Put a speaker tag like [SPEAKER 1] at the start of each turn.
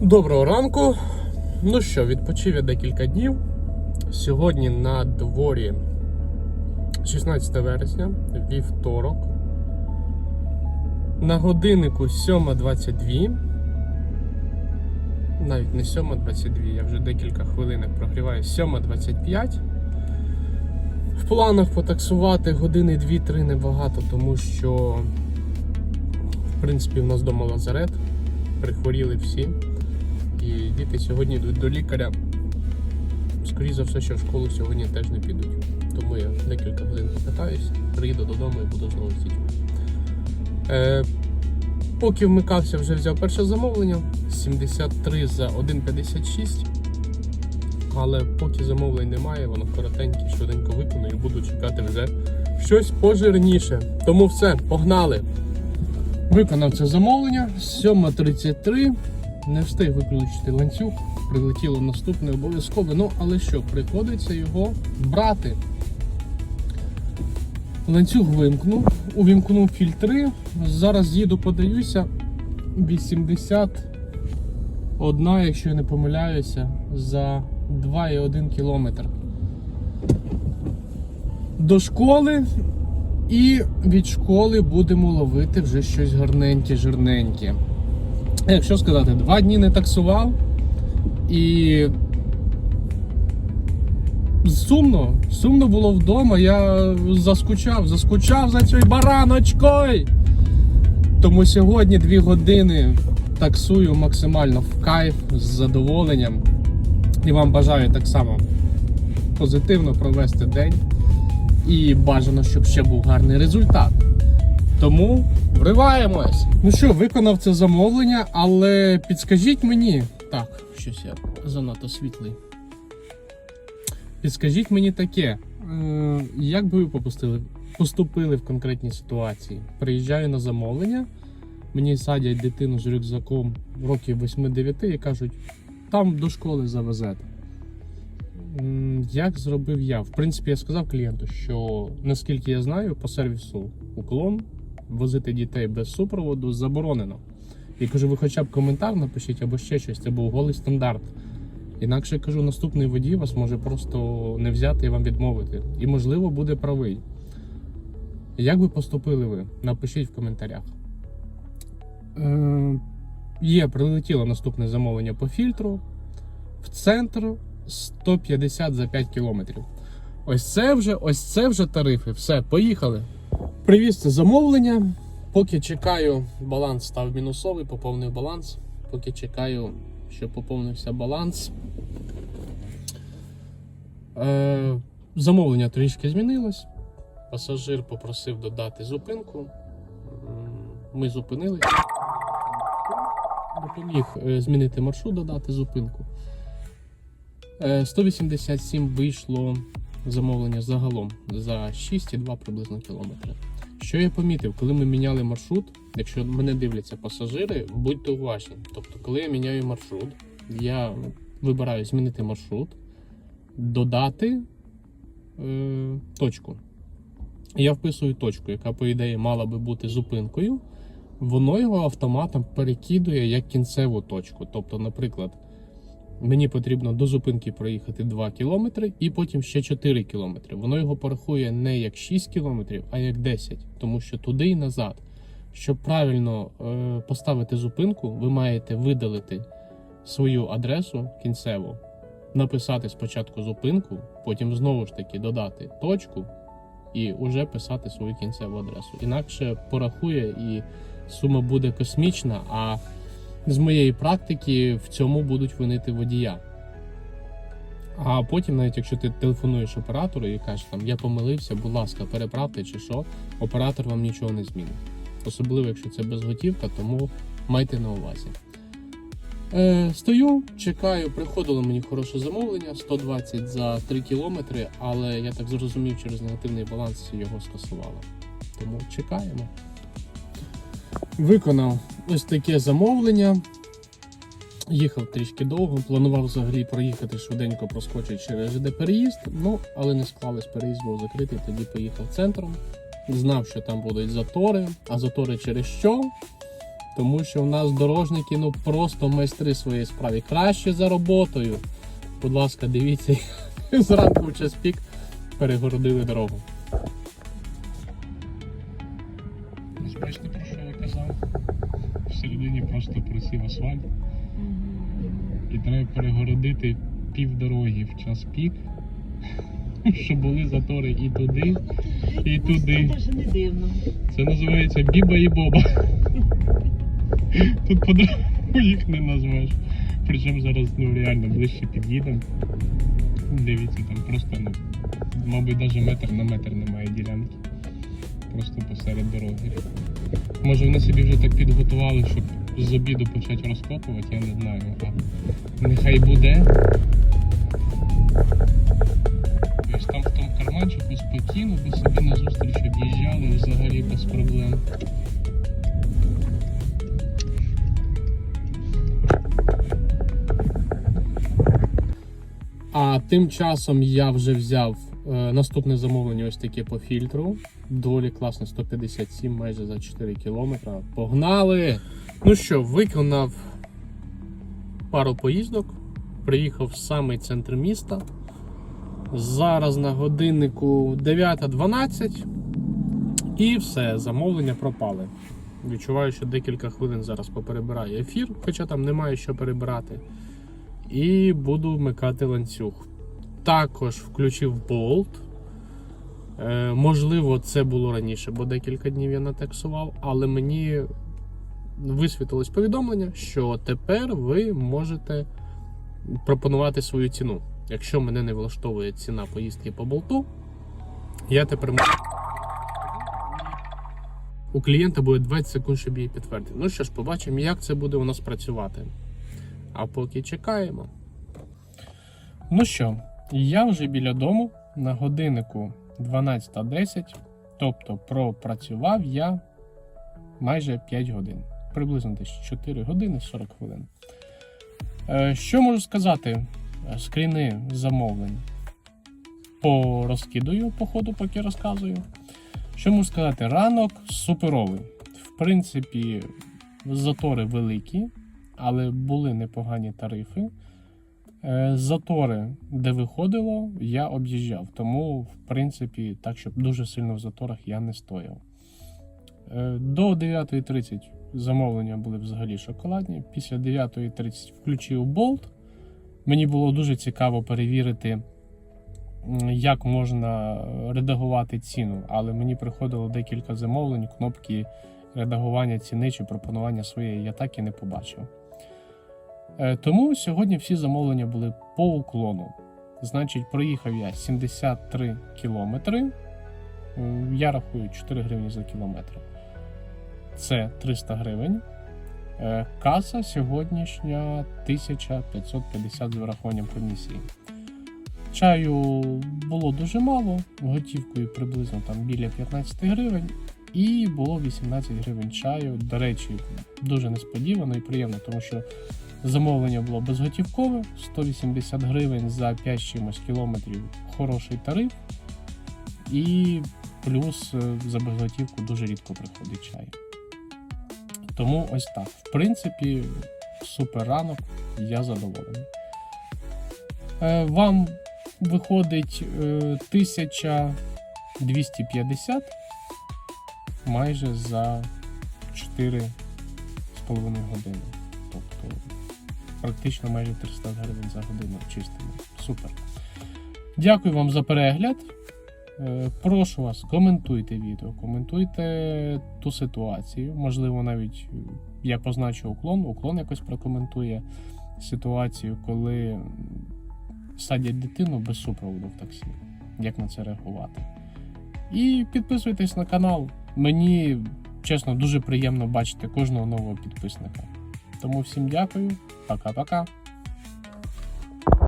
[SPEAKER 1] Доброго ранку. Ну що, відпочив я декілька днів. Сьогодні на дворі 16 вересня, вівторок. На годиннику 7.22. Навіть не 7.22, я вже декілька хвилинок прогріваю 7.25. В планах потаксувати години 2-3 небагато, тому що, в принципі, в нас вдома лазарет. Прихворіли всі. І діти сьогодні йдуть до лікаря. Скоріше за все, що в школу сьогодні теж не підуть. Тому я декілька годин покатаюсь, приїду додому і буду знову з дітьми. Е, поки вмикався, вже взяв перше замовлення 73 за 1,56. Але поки замовлень немає, воно коротеньке, швиденько виконую і буду чекати вже щось пожирніше. Тому все, погнали! Виконав це замовлення 7.33. Не встиг виключити ланцюг, прилетіло наступне обов'язково. Ну, але що, приходиться його брати. Ланцюг вимкнув, увімкнув фільтри. Зараз їду, подаюся. 81, якщо я не помиляюся, за 2,1 кілометр. До школи. І від школи будемо ловити вже щось гарненьке, жирненьке. Якщо сказати, два дні не таксував і сумно, сумно було вдома. Я заскучав, заскучав за цією бараночкою. Тому сьогодні дві години таксую максимально в кайф з задоволенням. І вам бажаю так само позитивно провести день. І бажано, щоб ще був гарний результат. Тому вриваємось. Ну що, виконав це замовлення, але підскажіть мені. Так, щось я занадто світлий. Підскажіть мені таке, е, як би ви попустили, поступили в конкретній ситуації? Приїжджаю на замовлення, мені садять дитину з рюкзаком років 8-9 і кажуть, там до школи завезете. Як зробив я? В принципі, я сказав клієнту, що наскільки я знаю, по сервісу уклон возити дітей без супроводу заборонено. І кажу, ви хоча б коментар напишіть або ще щось, це був голий стандарт. Інакше кажу, наступний водій вас може просто не взяти і вам відмовити. І можливо буде правий. Як би поступили ви? Напишіть в коментарях. Е, є, прилетіло наступне замовлення по фільтру. В центр 150 за 5 кілометрів. Ось це вже, ось це вже тарифи. Все, поїхали. Привіз замовлення. Поки чекаю, баланс став мінусовий, поповнив баланс. Поки чекаю, щоб поповнився баланс. Е, замовлення трішки змінилось. Пасажир попросив додати зупинку. Ми зупинились. Допоміг е, змінити маршрут, додати зупинку. Е, 187 вийшло замовлення загалом за 6,2 приблизно кілометри. Що я помітив, коли ми міняли маршрут, якщо мене дивляться пасажири, будьте уважні. Тобто, коли я міняю маршрут, я вибираю змінити маршрут, додати е, точку. Я вписую точку, яка, по ідеї, мала би бути зупинкою. Воно його автоматом перекидує як кінцеву точку. Тобто, наприклад, Мені потрібно до зупинки проїхати 2 кілометри і потім ще 4 кілометри. Воно його порахує не як 6 кілометрів, а як 10, тому що туди і назад. Щоб правильно е, поставити зупинку, ви маєте видалити свою адресу кінцеву, написати спочатку зупинку, потім знову ж таки додати точку і вже писати свою кінцеву адресу. Інакше порахує і сума буде космічна. а з моєї практики в цьому будуть винити водія. А потім, навіть якщо ти телефонуєш оператору і кажеш, там я помилився, будь ласка, переправте чи що, оператор вам нічого не змінить. Особливо, якщо це безготівка, тому майте на увазі. Е, стою, чекаю, приходило мені хороше замовлення 120 за 3 кілометри, але я так зрозумів, через негативний баланс його скасувало. Тому чекаємо. Виконав ось таке замовлення. Їхав трішки довго, планував взагалі проїхати швиденько, проскочити через ЖД переїзд, ну, але не склалось, переїзд був закритий, тоді поїхав центром. Знав, що там будуть затори, а затори через що? Тому що в нас дорожники ну просто майстри своєї справи. Краще за роботою. Будь ласка, дивіться, зранку в час пік перегородили дорогу. Ось казав? Всередині просто просів асфальт. І треба перегородити пів дороги в час пік, щоб були затори і туди, і туди.
[SPEAKER 2] Це не дивно.
[SPEAKER 1] Це називається Біба і Боба. Тут по-другому їх не назвеш. Причому зараз ну, реально ближче під'їдемо. Дивіться, там просто, ну, мабуть, навіть метр на метр немає ділянки. Просто посеред дороги. Може вони собі вже так підготували, щоб з обіду почати розкопувати, я не знаю. А нехай буде. Ось там в тому карманчику спокійно, би собі на зустріч об'їжджали взагалі без проблем. А тим часом я вже взяв наступне замовлення ось таке по фільтру. Доволі класно, 157 майже за 4 кілометри. Погнали! Ну що, виконав пару поїздок, приїхав в самий центр міста. Зараз на годиннику 9.12 і все, замовлення пропали. Відчуваю, що декілька хвилин зараз поперебираю ефір, хоча там немає що перебирати. І буду вмикати ланцюг. Також включив болт. Е, можливо, це було раніше, бо декілька днів я натексував, але мені висвітилось повідомлення, що тепер ви можете пропонувати свою ціну. Якщо мене не влаштовує ціна поїздки по болту, я тепер можу. У клієнта буде 20 секунд, щоб її підтвердити. Ну що ж, побачимо, як це буде у нас працювати. А поки чекаємо. Ну що, я вже біля дому на годиннику 12.10, тобто пропрацював я майже 5 годин. Приблизно десь 4 години 40 хвилин. Е, Що можу сказати? Е, Скріни замовлень порозкидую по ходу, поки розказую. Що можу сказати? Ранок суперовий. В принципі, затори великі, але були непогані тарифи. Е, Затори, де виходило, я об'їжджав. Тому, в принципі, так, щоб дуже сильно в заторах я не стояв. Е, До 9.30 замовлення були взагалі шоколадні. Після 9.30 включив болт. Мені було дуже цікаво перевірити, як можна редагувати ціну, але мені приходило декілька замовлень, кнопки редагування ціни чи пропонування своєї я так і не побачив. Е, Тому сьогодні всі замовлення були по уклону. Значить, проїхав я 73 кілометри. Е, Я рахую 4 гривні за кілометр. Це 300 гривень. Е, Каса сьогоднішня 1550 з вирахуванням комісії. Чаю було дуже мало, готівкою приблизно там біля 15 гривень, і було 18 гривень чаю. До речі, дуже несподівано і приємно, тому що замовлення було безготівкове, 180 гривень за 5 з чимось кілометрів хороший тариф. І плюс е, за безготівку дуже рідко приходить чай. Тому ось так. В принципі, супер ранок, я задоволений. Е, Вам виходить е, 1250 майже за 4,5 години. Тобто практично майже 300 гривень за годину чистими. Супер. Дякую вам за перегляд. Е, Прошу вас, коментуйте відео, коментуйте ту ситуацію. Можливо, навіть е, я позначу уклон, уклон якось прокоментує ситуацію, коли садять дитину без супроводу в таксі. Як на це реагувати? І підписуйтесь на канал. Мені, чесно, дуже приємно бачити кожного нового підписника. Тому всім дякую, пока-пока.